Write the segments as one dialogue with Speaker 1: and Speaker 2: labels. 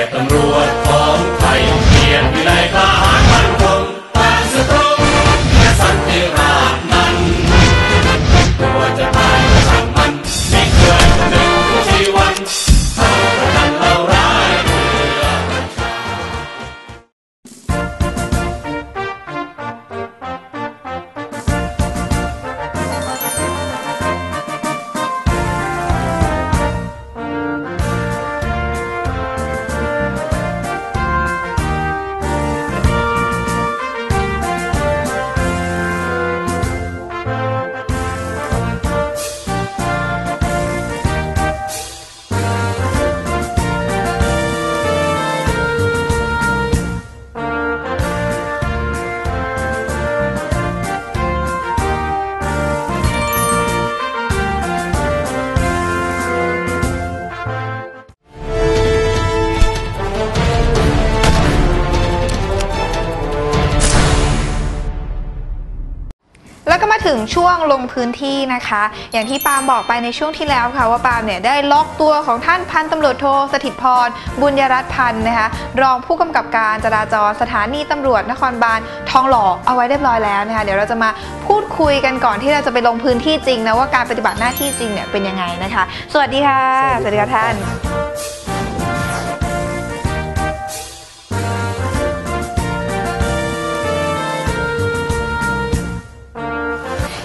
Speaker 1: ยรติตำรวจ
Speaker 2: ช่วงลงพื้นที่นะคะ อย่างที่ปาล์มบอกไปในช่วงที่แล้วค่ะว่าปาล์มเนี่ยได้ล็อกตัวของท่านพันตำรวจโทสถิตพร บุญยรัตน์พันธ์นะคะรองผู้กำกับการจราจรสถานีตำรวจนครบาลทองหล่อเอาไว้เรียบร้อยแล้วนะคะเดี๋ยวเราจะมาพูดคุยกันก่อนที่เราจะไปลงพื้นที่จริงนะว่าการปฏิบัติหน้าที่จริงเนี่ยเป็นยังไงนะคะ สวัสดีค่ะ
Speaker 3: สวัสดีครับ
Speaker 2: ท่าน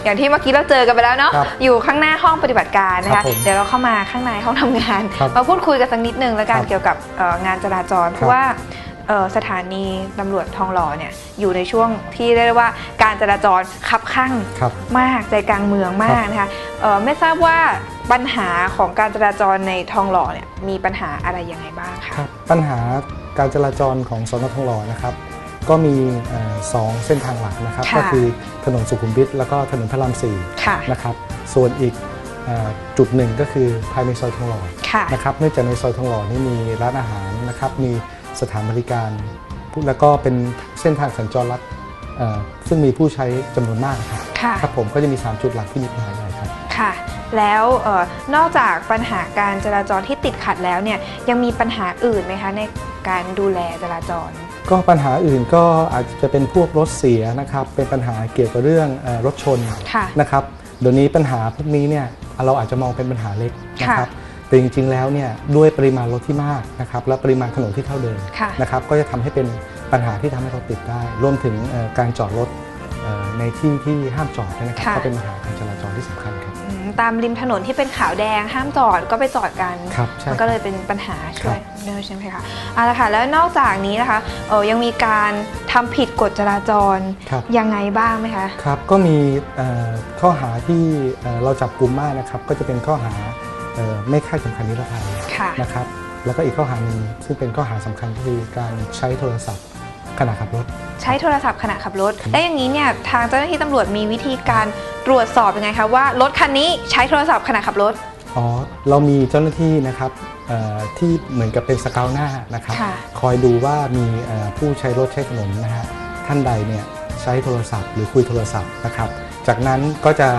Speaker 2: อย่างที่เมื่อกี้เราเจอกันไปแล้วเนาะ
Speaker 3: ครับ
Speaker 2: อยู่ข้างหน้าห้องปฏิบัติการนะ
Speaker 3: ครั
Speaker 2: คะ
Speaker 3: บผม
Speaker 2: เดี๋ยวเราเข้ามาข้างในห้องทำงาน
Speaker 3: ครับ
Speaker 2: มาพูดคุยกันสักนิดนึงแล้วกัน
Speaker 3: ครับ
Speaker 2: เกี่ยวกับเอ่องานจราจร เพ
Speaker 3: ครั
Speaker 2: ราะ
Speaker 3: บ
Speaker 2: ว่าเอ่อสถานีตำรวจทองหล่อเนี่ยอยู่ในช่วงที่เรียกได้ว่าการจราจรคับข้าง
Speaker 3: ครับ
Speaker 2: มากใจกลางเมืองมากนะคะเอ่อไม่ทราบว่าปัญหาของการจราจรในทองหล่อเนี่ยมีปัญหาอะไรยังไงบ้างคะ
Speaker 3: ครับปัญหาการจราจรของสนทองหล่อนะครับ ก็มีเอ่อสองเส้นทางหลักนะครับ
Speaker 2: ค่ะ
Speaker 3: ก็คือถนนสุขุมวิทแล้วก็ถนนพระรามสี่
Speaker 2: ค่ะ
Speaker 3: นะครับส่วนอีกเอ่อจุดหนึ่งก็คือภายในซอยทองหล่อ
Speaker 2: ค่ะ
Speaker 3: นะครับเนื่องจากในซอยทองหล่อนี่มีร้านอาหารนะครับมีสถานบริการแล้วก็เป็นเส้นทางสัญจรลัดเอ่อซึ่งมีผู้ใช้จำนวนมากครับ
Speaker 2: ค่ะ
Speaker 3: ครับผมก็จะมี 3 จุดหลักที่มีปัญหาใหญ่ครับ
Speaker 2: ค่ะ แล้วเออนอกจากปัญหาการจราจรที่ติดขัดแล้วเนี่ยยังมีปัญหาอื่นไหมคะในการดูแลจราจร
Speaker 3: ก็ปัญหาอื่นก็อาจจะเป็นพวกรถเสียนะครับเป็นปัญหาเกี่ยวกับเรื่องเออรถชน
Speaker 2: ค่ะ
Speaker 3: นะครับเดี๋ยวนี้ปัญหาพวกนี้เนี่ยเราอาจจะมองเป็นปัญหาเล็กนะครับแต่จริงๆแล้วเนี่ยด้วยปริมาณรถที่มากนะครับและปริมาณถนนที่เท่าเดิม
Speaker 2: ค่ะ
Speaker 3: นะครับก็จะทำให้เป็นปัญหาที่ทำให้รถติดได้ รวมถึงเอ่อการจอดรถเอ่อ ในที่ที่ห้ามจอดนะครับ
Speaker 2: ค่ะ
Speaker 3: ก็เป็นปัญหาการจราจรที่สำคัญครับ
Speaker 2: อืมตามริมถนนที่เป็นขาวแดงห้ามจอดก็ไปจอดกัน
Speaker 3: ครับใช่
Speaker 2: มันก็เลยเป็นปัญหาช่วย
Speaker 3: ครับ
Speaker 2: ด้วยใช่ไหมคะเอาละค่ะ แล้วนอกจากนี้นะคะเออยังมีการทำผิดกฎจราจร
Speaker 3: ครับ
Speaker 2: ยังไงบ้างไหมคะ
Speaker 3: ครับก็มีเอ่อข้อหาที่เอ่อเราจับกลุ่มมากนะครับ ก็จะเป็นข้อหาเอ่อไม่คาดเข็มขัดนิรภัย
Speaker 2: ค่ะ
Speaker 3: นะครับ แล้วก็อีกข้อหาหนึ่งซึ่งเป็นข้อหาสำคัญก็คือการใช้โทรศัพท์ ขณะขับรถ
Speaker 2: ใช้โทรศัพท์ขณะขับรถ และอย่างนี้เนี่ยทางเจ้าหน้าที่ตำรวจมีวิธีการตรวจสอบยังไงคะว่ารถคันนี้ใช้โทรศัพท์ขณะขับรถ
Speaker 3: อ๋อ เรามีเจ้าหน้าที่นะครับเอ่อที่เหมือนกับเป็นสเกาวหน้านะครับ
Speaker 2: ค่ะ
Speaker 3: คอยดูว่ามีเอ่อผู้ใช้รถใช้ถนนนะฮะท่านใดเนี่ยใช้โทรศัพท์หรือคุยโทรศัพท์นะครับ จากนั้นก็จะ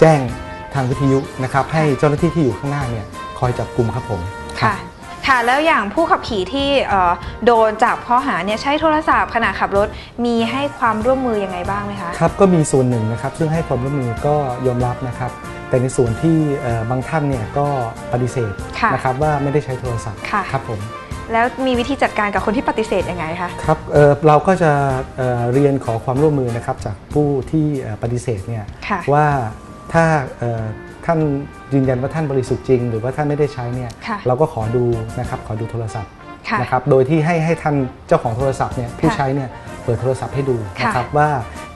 Speaker 3: แจ้งทางวิทยุนะครับ ให้เจ้าหน้าที่ที่อยู่ข้างหน้าเนี่ยคอยจับกลุ่มครับผม
Speaker 2: ค่ะ ค่ะแล้วอย่างผู้ขับขี่ที่เอ่อโดนจับข้อหาเนี่ยใช้โทรศัพท์ขณะขับรถมีให้ความร่วมมือยังไงบ้างไหมคะ
Speaker 3: ครับก็มีส่วนหนึ่งนะครับซึ่งให้ความร่วมมือก็ยอมรับนะครับ แต่ในส่วนที่เอ่อบางท่านเนี่ยก็ปฏิเสธ
Speaker 2: ค่ะ
Speaker 3: นะครับว่าไม่ได้ใช้โทรศัพท์
Speaker 2: ค่ะ
Speaker 3: ครับผม
Speaker 2: แล้วมีวิธีจัดการกับคนที่ปฏิเสธยังไงคะ
Speaker 3: ครับเอ่อเราก็จะเอ่อเรียนขอความร่วมมือนะครับจากผู้ที่เอ่อปฏิเสธเนี่ย
Speaker 2: ค่ะ
Speaker 3: ว่าถ้าเอ่อท่าน ยืนยันว่าท่านบริสุทธิ์จริง หรือว่าท่านไม่ได้ใช้เนี่ย
Speaker 2: ค่ะ
Speaker 3: เราก็ขอดูนะครับขอดูโทรศัพท์
Speaker 2: ค่ะ
Speaker 3: นะครับโดยที่ให้ให้ท่านเจ้าของโทรศัพท์เนี่ยผู้
Speaker 2: ค่ะ
Speaker 3: ใช้เนี่ยเปิดโทรศัพท์ให้ดู
Speaker 2: ค่ะ
Speaker 3: นะครับว่า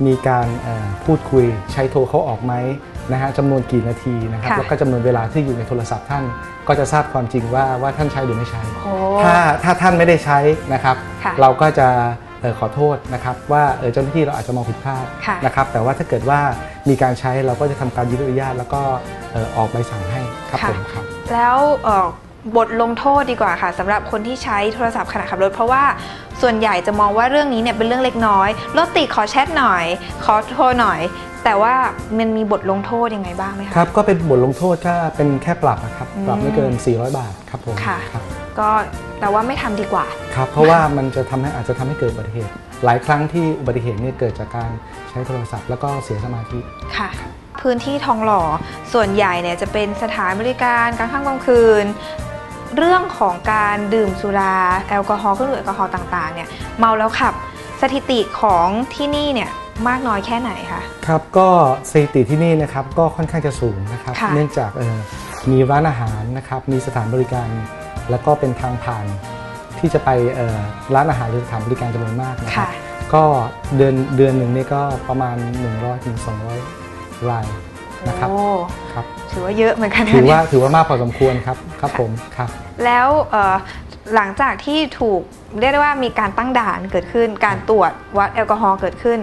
Speaker 3: มีการเอ่อพูดคุยใช้โทรเขาออกไหมนะฮะจำนวนกี่นาทีนะครับ
Speaker 2: ค่ะ
Speaker 3: แล้วก็จำนวนเวลาที่อยู่ในโทรศัพท์ท่านก็จะทราบความจริงว่าว่าท่านใช้หรือไม่ใช้
Speaker 2: โอ้
Speaker 3: ถ้าถ้าท่านไม่ได้ใช้นะครับ
Speaker 2: ค่ะ
Speaker 3: เราก็จะเอ่อ ขอโทษนะครับว่าเอ่อเจ้าหน้าที่เราอาจจะมองผิดพลาด
Speaker 2: ค่ะ
Speaker 3: นะครับแต่ว่าถ้าเกิดว่ามีการใช้เราก็จะทำการยึดอนุญาตแล้วก็เอ่อออกใบสั่งให้ครับ
Speaker 2: ค่ะ
Speaker 3: ผมครับ
Speaker 2: แล้วเอ่อบทลงโทษดีกว่าค่ะสำหรับคนที่ใช้โทรศัพท์ขณะขับรถ เพราะว่าส่วนใหญ่จะมองว่าเรื่องนี้เนี่ยเป็นเรื่องเล็กน้อยรถติดขอแชทหน่อย ขอโทรหน่อย แต่ว่ามันมีบทลงโทษยังไงบ้างไหมคะ
Speaker 3: ครับก็เป็นบทลงโทษก็เป็นแค่ปรับอะครับ
Speaker 2: อืม
Speaker 3: ปรับไม่เกิน 400 บาทครับผม
Speaker 2: ค่ะ
Speaker 3: ครับ
Speaker 2: ก็แต่ว่าไม่ทำดีกว่า
Speaker 3: ครับเพราะว่ามันจะทำให้อาจจะทำให้เกิดอุบัติเหตุ หลายครั้งที่อุบัติเหตุเนี่ยเกิดจากการใช้โทรศัพท์ แล้วก็เสียสมาธิ
Speaker 2: ค่ะ พื้นที่ทองหล่อส่วนใหญ่เนี่ยจะเป็นสถานบริการกลางค่ำกลางคืน เรื่องของการดื่มสุราแอลกอฮอล์เครื่องดื่มแอลกอฮอล์ต่างๆเนี่ยเมาแล้วขับสถิติของที่นี่เนี่ยมากน้อยแค่ไหนคะ
Speaker 3: ครับก็สถิติที่นี่นะครับก็ค่อนข้างจะสูงนะครับ
Speaker 2: ค่ะ
Speaker 3: เนื่องจากเอ่อมีร้านอาหารนะครับมีสถานบริการ แล้วก็เป็นทางผ่านที่จะไปเอ่อร้านอาหารหรือสถานบริการจำนวนมากนะครั
Speaker 2: ค่ะ
Speaker 3: บก็เดือนเดือนหนึ่งนี่ก็ประมาณ 100ถึง200 รายนะครับ
Speaker 2: โอ้
Speaker 3: ครับ
Speaker 2: ถือว่าเยอะเหมือนกันนะ
Speaker 3: ถือ
Speaker 2: เนี่ย
Speaker 3: ว่าถือว่ามากพอสมควรครับครับผมครับ
Speaker 2: แล้วเอ่อหลังจากที่ถูกเรียกได้ว่ามีการตั้งด่านเกิดขึ้น การตรวจวัดแอลกอฮอล์เกิดขึ้น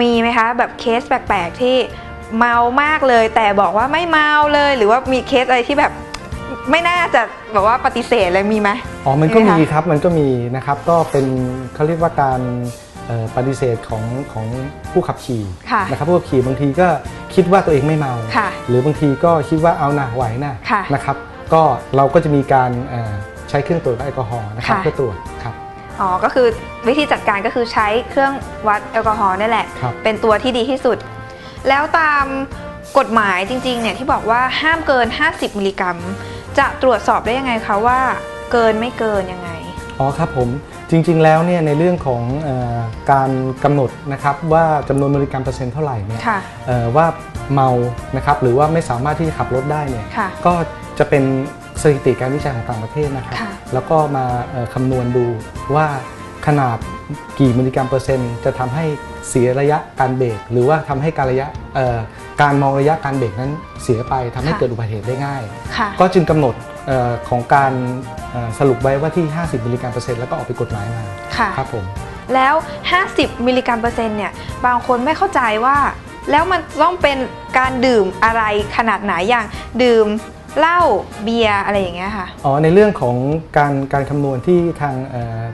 Speaker 2: มีไหมคะแบบเคสแปลกๆที่เมามากเลย แต่บอกว่าไม่เมาเลย หรือว่ามีเคสอะไรที่แบบ ไม่น่าจะแบบว่าปฏิเสธเลยมีไหม
Speaker 3: อ๋อ มันก็
Speaker 2: มีไหม
Speaker 3: มี
Speaker 2: คะ
Speaker 3: ครับ มันก็มีนะครับ ก็เป็นเขาเรียกว่าการเอ่อปฏิเสธของของผู้ขับขี่
Speaker 2: ค่ะ
Speaker 3: นะครับผู้ขับขี่บางทีก็คิดว่าตัวเองไม่เมา
Speaker 2: ค่ะ
Speaker 3: หรือบางทีก็คิดว่าเอาหนะไหวนะ
Speaker 2: ค่ะ
Speaker 3: นะครับ ก็เราก็จะมีการเอ่อใช้เครื่องตรวจวัดแอลกอฮอล์นะครับ
Speaker 2: ค่ะ
Speaker 3: เพื่อตรวจครับ
Speaker 2: อ๋อ ก็คือวิธีจัดการก็คือใช้เครื่องวัดแอลกอฮอล์นี่แหละ
Speaker 3: ครับ
Speaker 2: เป็นตัวที่ดีที่สุด แล้วตามกฎหมายจริงๆเนี่ยที่บอกว่าห้ามเกิน 50 มิลลิกรัม จะตรวจสอบได้ยังไงคะว่า เกินไม่เกินยังไง
Speaker 3: อ๋อครับผมจริง ๆ แล้วเนี่ยในเรื่องของเออการกำหนดนะครับว่าจำนวนมิลลิกรัมเปอร์เซ็นต์เท่าไหร่เนี่ย
Speaker 2: ค่ะ
Speaker 3: เอ่อว่าเมานะครับหรือว่าไม่สามารถที่จะขับรถได้เนี่ย
Speaker 2: ค่ะ
Speaker 3: ก็จะเป็นสถิติการวิจัยของต่างประเทศนะครับ
Speaker 2: ค่ะ
Speaker 3: แล้วก็มาเอ่อคำนวณดูว่า ขนาดกี่มิลลิกรัมเปอร์เซ็นต์จะทำให้เสียระยะการเบรกหรือว่าทำให้การระยะเอ่อการมองระยะการเบรกนั้นเสียไปทำให้เกิดอุบัติเหตุได้ง่าย
Speaker 2: ค่ะ
Speaker 3: ก็จึงกำหนดเออของการเอ่อสรุปไว้ว่าที่ 50 มิลลิกรัมเปอร์เซ็นต์แล้วก็ออกไปนกฎหมายมา
Speaker 2: ค่ะ
Speaker 3: ครับผม
Speaker 2: แล้ว 50 มิลลิกรัมเปอร์เซ็นต์เนี่ยบางคนไม่เข้าใจว่า แล้วมันต้องเป็นการดื่มอะไรขนาดไหนอย่างดื่มเหล้าเบียร์อะไรอย่างเงี้ยค่ะ
Speaker 3: อ๋อในเรื่องของการการคำนวณที่ทางเอ่อเอ่อ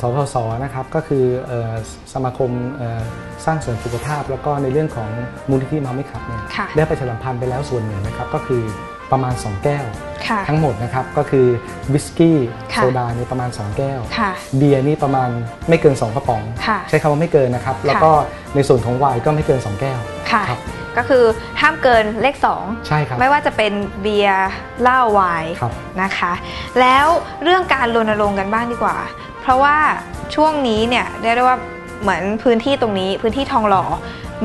Speaker 3: สทศนะครับก็คือเอ่อสมาคมเอ่อสร้างเสริมสุขภาพ แล้วก็ในเรื่องของมูลนิธิเมาไม่ขับเนี่ย
Speaker 2: ค่ะ
Speaker 3: ได้ประชาสัมพันธ์ไปแล้วส่วนหนึ่งนะครับก็คือประมาณ 2 แก้ว
Speaker 2: ค่ะ
Speaker 3: ทั้งหมดนะครับก็คือวิสกี้
Speaker 2: ค่ะ
Speaker 3: โซดานี่ประมาณ 2 แก้ว
Speaker 2: ค่ะ
Speaker 3: เบียร์นี่ประมาณไม่เกิน 2 กระป๋อง
Speaker 2: ค่ะ
Speaker 3: ใช้คำว่าไม่เกินนะครับ แล้วก็ในส่วนของไวน์ก็ไม่เกิน 2 แก้ว
Speaker 2: ค่ะ
Speaker 3: ครับ
Speaker 2: ก็คือห้ามเกินเลข
Speaker 3: ใช่ครับ
Speaker 2: 2ไม่ว่าจะเป็นเบียร์เหล้าไวน์
Speaker 3: ครับ
Speaker 2: นะคะ แล้วเรื่องการรณรงค์กันบ้างดีกว่า เพราะว่าช่วงนี้เนี่ยเรียกได้ว่าเหมือนพื้นที่ตรงนี้พื้นที่ทองหล่อ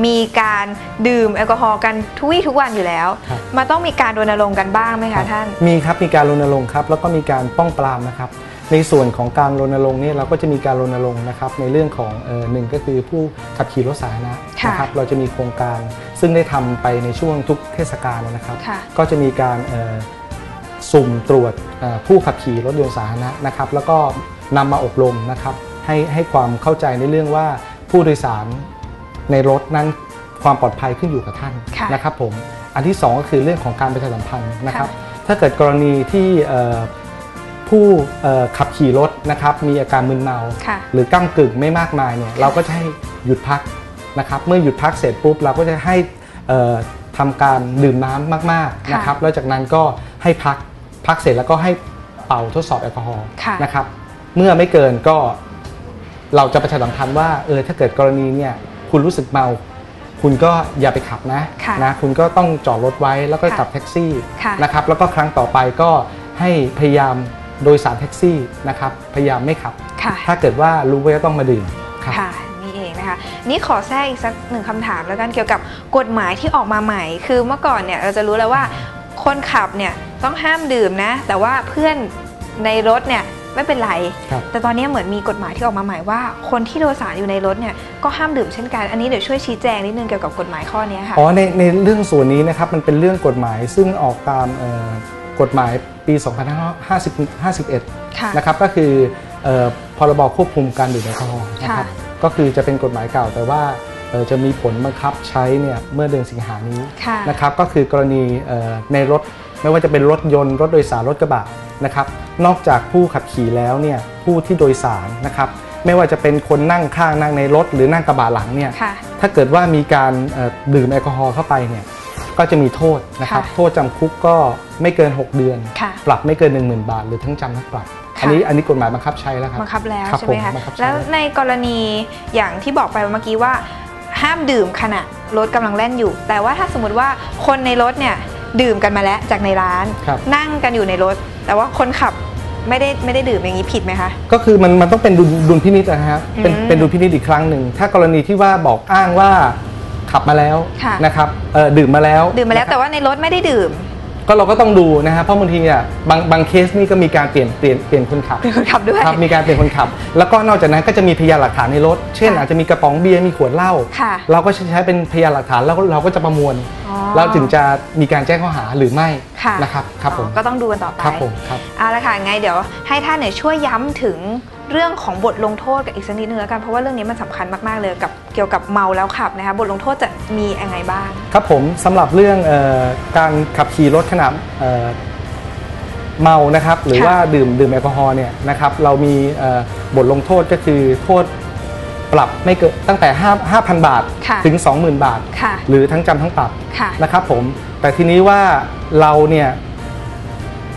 Speaker 2: มีการดื่มแอลกอฮอล์กันทุกวี่ทุกวันอยู่แล้ว
Speaker 3: ครับ
Speaker 2: มันต้องมีการรณรงค์กันบ้างไหมคะท่าน
Speaker 3: มีครับมีการรณรงค์ครับแล้วก็มีการป้องปรามนะครับ ในส่วนของการรณรงค์เนี่ยเราก็จะมีการรณรงค์นะครับในเรื่องของเอ่อหนึ่งก็คือผู้ขับขี่รถสาธารณะ
Speaker 2: ค่ะ
Speaker 3: นะครับเราจะมีโครงการซึ่งได้ทำไปในช่วงทุกเทศกาลนะครับ
Speaker 2: ค่ะ
Speaker 3: ก็จะมีการเอ่อสุ่มตรวจเอ่อผู้ขับขี่รถยนต์สาธารณะนะครับ แล้วก็ นำมาอบรมนะครับให้ให้ความเข้าใจในเรื่องว่าผู้โดยสารในรถนั้นความปลอดภัยขึ้นอยู่กับท่าน
Speaker 2: ค่ะ
Speaker 3: นะครับผมอันที่สองก็คือเรื่องของการประชาสัมพันธ์นะครับ
Speaker 2: ค่ะ
Speaker 3: ถ้าเกิดกรณีที่เอ่อผู้เอ่อขับขี่รถนะครับมีอาการมึนเมา
Speaker 2: ค่ะ
Speaker 3: หรือก้ากึ่งไม่มากมายเนี่ยเราก็จะให้หยุดพักนะครับเมื่อหยุดพักเสร็จปุ๊บเราก็จะให้เอ่อทำการดื่มน้ำมากๆ
Speaker 2: ค่ะ
Speaker 3: นะครับแล้วจากนั้นก็ให้พักพักเสร็จแล้วก็ให้เป่าทดสอบแอลกอฮอล์
Speaker 2: ค่ะ
Speaker 3: นะครับ เมื่อไม่เกินก็เราจะประชาสัมพันธ์ว่าเออถ้าเกิดกรณีเนี่ยคุณรู้สึกเมา คุณก็อย่าไปขับนะ
Speaker 2: ค่ะ
Speaker 3: นะคุณก็ต้องจอดรถไว้แล้วก็
Speaker 2: ค่ะ
Speaker 3: ขับแท็กซี่
Speaker 2: ค่ะ
Speaker 3: นะครับแล้วก็ครั้งต่อไปก็ให้พยายามโดยสารแท็กซี่นะครับพยายามไม่ขับ
Speaker 2: ค่ะ
Speaker 3: ถ้าเกิดว่ารู้ว่าจะต้องมาดื่มครับ
Speaker 2: ค่ะนี่เองนะคะนี่ขอแทรกอีกสักหนึ่งคำถามแล้วกันเกี่ยวกับกฎหมายที่ออกมาใหม่ คือเมื่อก่อนเนี่ยเราจะรู้แล้วว่าคนขับเนี่ยต้องห้ามดื่มนะ แต่ว่าเพื่อนในรถเนี่ย ไม่เป็นไร
Speaker 3: ครับ
Speaker 2: แต่ตอนนี้เหมือนมีกฎหมายที่ออกมาใหม่ว่า คนที่โดยสารอยู่ในรถเนี่ยก็ห้ามดื่มเช่นกัน อันนี้เดี๋ยวช่วยชี้แจงนิดนึงเกี่ยวกับกฎหมายข้อนี้ค่ะ
Speaker 3: อ๋อในในเรื่องส่วนนี้นะครับมันเป็นเรื่องกฎหมายซึ่งออกตามเอ่อกฎหมายปี 2551
Speaker 2: ค่ะ
Speaker 3: นะครับก็คือเอ่อพรบควบคุมการดื่มแอลกอฮอล์นะครับ
Speaker 2: ค่ะ
Speaker 3: ก็คือจะเป็นกฎหมายเก่าแต่ว่าเอ่อ จะมีผลบังคับใช้เนี่ยเมื่อเดือนสิงหานี้
Speaker 2: ค่ะ
Speaker 3: นะครับก็คือกรณีเอ่อในรถไม่ว่าจะเป็นรถยนต์รถโดยสารรถกระบะนะครับนอกจากผู้ขับขี่แล้วเนี่ยผู้ที่โดยสารนะครับไม่ว่าจะเป็นคนนั่งข้างนั่งในรถหรือนั่งกระบะหลังเนี่ย
Speaker 2: ค่ะ
Speaker 3: ถ้าเกิดว่ามีการเอ่อดื่มแอลกอฮอล์เข้าไปเนี่ยก็จะมีโทษนะครับ
Speaker 2: ค่ะ
Speaker 3: โทษจำคุกก็ไม่เกิน 6 เดือน
Speaker 2: ค่ะ
Speaker 3: ปรับไม่เกิน 1 0,000 บาท หรือทั้งจำทั้งปรับ
Speaker 2: ค่ะ
Speaker 3: อันนี้อันนี้กฎหมายบังคับใช้แล้วครับ
Speaker 2: บังคับแล้ว
Speaker 3: รับ
Speaker 2: ใช่ไหม
Speaker 3: ผ
Speaker 2: คะ
Speaker 3: บังคับใช้
Speaker 2: แล้วในกรณีอย่างที่บอกไปเมื่อกี้ว่า ห้ามดื่มขณะรถกำลังแล่นอยู่ แต่ว่าถ้าสมมติว่าคนในรถเนี่ยดื่มกันมาแล้วจากในร้าน
Speaker 3: ครับ
Speaker 2: นั่งกันอยู่ในรถ แต่ว่าคนขับไม่ได้ไม่ได้ดื่มอย่างนี้ผิดไหมคะ
Speaker 3: ก็คือมันมันต้องเป็นดุลดุลพินิจนะครับเป็น
Speaker 2: อืม
Speaker 3: เป็นดุลพินิจอีกครั้งหนึ่ง ถ้ากรณีที่ว่าบอกอ้างว่าขับมาแล้ว
Speaker 2: ค่ะ
Speaker 3: นะครับเอ่อดื่มมาแล้ว
Speaker 2: ดื่มมาแล้ว
Speaker 3: นะครับ
Speaker 2: แต่ว่าในรถไม่ได้ดื่ม
Speaker 3: ก็เราก็ต้องดูนะฮะเพราะบางทีเนี่ยบางบางเคสนี่ก็มีการเปลี่ยนเปลี่ยนเปลี่ยนคนขับ
Speaker 2: เป็นคนขับด้วย
Speaker 3: ครับมีการเปลี่ยนคนขับ แล้วก็นอกจากนั้นก็จะมีพยานหลักฐานในรถ เช่น
Speaker 2: ค่ะ
Speaker 3: อาจจะมีกระป๋องเบียร์มีขวดเหล้า
Speaker 2: ค่ะ
Speaker 3: เราก็ใช้เป็นพยานหลักฐานแล้วก็เราก็จะประมวล
Speaker 2: อ๋อ
Speaker 3: แล้วถึงจะมีการแจ้งข้อหาหรือไม่
Speaker 2: ค่ะ
Speaker 3: นะครับครับผม
Speaker 2: อ๋อก็ต้องดูกันต่อไป
Speaker 3: ครับผมครับ
Speaker 2: เอาละค่ะไงเดี๋ยวให้ท่านเนี่ยช่วยย้ำถึง เรื่องของบทลงโทษกับอีกสักนิดนึงแล้วกันเพราะว่าเรื่องนี้มันสำคัญมากๆเลยกับเกี่ยวกับเมาแล้วขับนะคะบทลงโทษจะมียังไงบ้าง
Speaker 3: ครับผมสำหรับเรื่องเออการขับขี่รถขณะเอ่อเมานะครับหรือ
Speaker 2: ค่ะ
Speaker 3: ว่าดื่มดื่มแอลกอฮอล์เนี่ยนะครับเรามีเอ่อบทลงโทษก็คือโทษปรับไม่เกินตั้งแต่ 5 5,000 บาท
Speaker 2: ค่ะ
Speaker 3: ถึง 20,000 บาท
Speaker 2: ค่ะ
Speaker 3: หรือทั้งจำทั้งปรับ
Speaker 2: ค่ะ
Speaker 3: นะครับผมแต่ทีนี้ว่าเราเนี่ย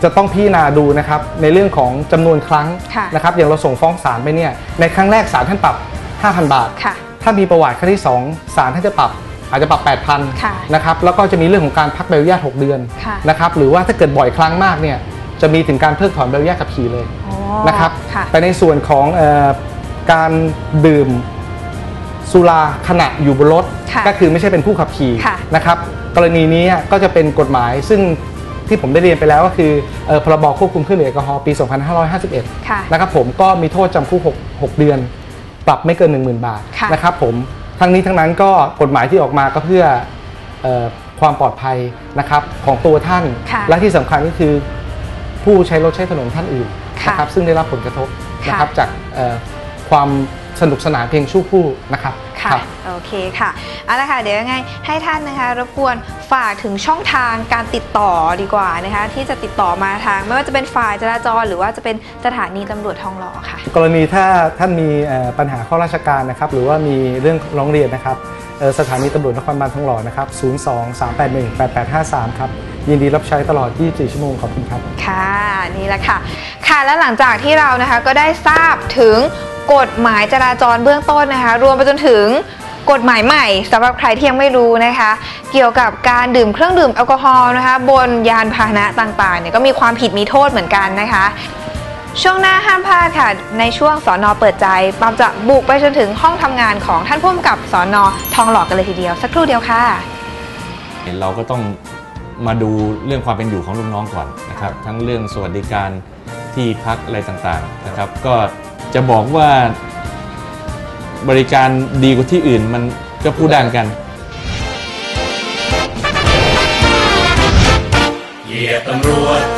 Speaker 3: จะต้องพิจารณาดูนะครับในเรื่องของจำนวนครั้ง
Speaker 2: ค่ะ
Speaker 3: นะครับอย่างเราส่งฟ้องศาลไปเนี่ยในครั้งแรกศาลท่านปรับ 5,000 บาท
Speaker 2: ค่ะ
Speaker 3: ถ้ามีประวัติครั้งที่ 2ศาลท่านจะปรับอาจจะปรับ8,000
Speaker 2: ค่ะ
Speaker 3: นะครับแล้วก็จะมีเรื่องของการพักใบอนุญาต6เดือน
Speaker 2: ค่ะ
Speaker 3: นะครับหรือว่าถ้าเกิดบ่อยครั้งมากเนี่ยจะมีถึงการเพิกถอนใบอนุญาตขับขี่เลย
Speaker 2: อ๋อ
Speaker 3: นะครับ
Speaker 2: ค่ะ
Speaker 3: แต่ในส่วนของเออการดื่มสุราขณะอยู่บนรถ
Speaker 2: ค่ะ
Speaker 3: ก็คือไม่ใช่เป็นผู้ขับขี่
Speaker 2: ค่ะ
Speaker 3: นะครับ กรณีนี้ก็จะเป็นกฎหมายซึ่ง ที่ผมได้เรียนไปแล้วก็คือเอ่อพรบควบคุมเครื่องดื่มแอลกอฮอล์ปี 2551
Speaker 2: ค่ะ
Speaker 3: นะครับผมก็มีโทษจำคุก 6 6 เดือน ปรับไม่เกิน 10,000 บาท
Speaker 2: ค่ะ
Speaker 3: นะครับผมทั้งนี้ทั้งนั้นก็กฎหมายที่ออกมาก็เพื่อเออความปลอดภัยนะครับของตัวท่าน
Speaker 2: ค่ะ
Speaker 3: และที่สำคัญก็คือผู้ใช้รถใช้ถนนท่านอื่น
Speaker 2: ค่ะ
Speaker 3: นะครับซึ่งได้รับผลกระทบ
Speaker 2: ค่ะ
Speaker 3: นะครับจากเอ่อความ สนุกสนานเพียงชั่วครู่นะครับ
Speaker 2: ค่ะ
Speaker 3: ครับ
Speaker 2: โอเคค่ะเอาละค่ะเดี๋ยวยังไงให้ท่านนะคะรบกวนฝากถึงช่องทางการติดต่อดีกว่านะคะ ที่จะติดต่อมาทาง ไม่ว่าจะเป็นฝ่ายจราจร หรือว่าจะเป็นสถานีตำรวจทองหล่อค่ะ
Speaker 3: กรณีถ้าท่านมีเอ่อปัญหาข้อราชการนะครับ หรือว่ามีเรื่องร้องเรียนนะครับเอ่อสถานีตำรวจนครบาลทองหล่อนะครับ 02 381 8853 ครับ ยินดีรับใช้ตลอด 24 ชั่วโมงขอบคุณครับ
Speaker 2: ค่ะนี่แหละค่ะ ค่ะและหลังจากที่เรานะคะก็ได้ทราบถึง กฎหมายจราจรเบื้องต้นนะคะ รวมไปจนถึงกฎหมายใหม่สำหรับใครที่ยังไม่รู้นะคะ เกี่ยวกับการดื่มเครื่องดื่มแอลกอฮอล์นะคะ บนยานพาหนะต่างๆเนี่ยก็มีความผิดมีโทษเหมือนกันนะคะ ช่วงหน้าห้ามพลาดค่ะ ในช่วงสอนอเปิดใจปามจะบุกไปจนถึงห้องทำงานของท่านผู้กำกับสอนอทองหล่อกันเลยทีเดียว สักครู่เดียวค่ะ
Speaker 4: เราก็ต้องมาดูเรื่องความเป็นอยู่ของลูกน้องก่อนนะครับ ทั้งเรื่องสวัสดิการที่พักอะไรต่างๆนะครับ ก็ จะบอกว่าบริการดีกว่าที่อื่นมันก็พูดได้เหมือนกัน
Speaker 1: เหยียดตำรวจ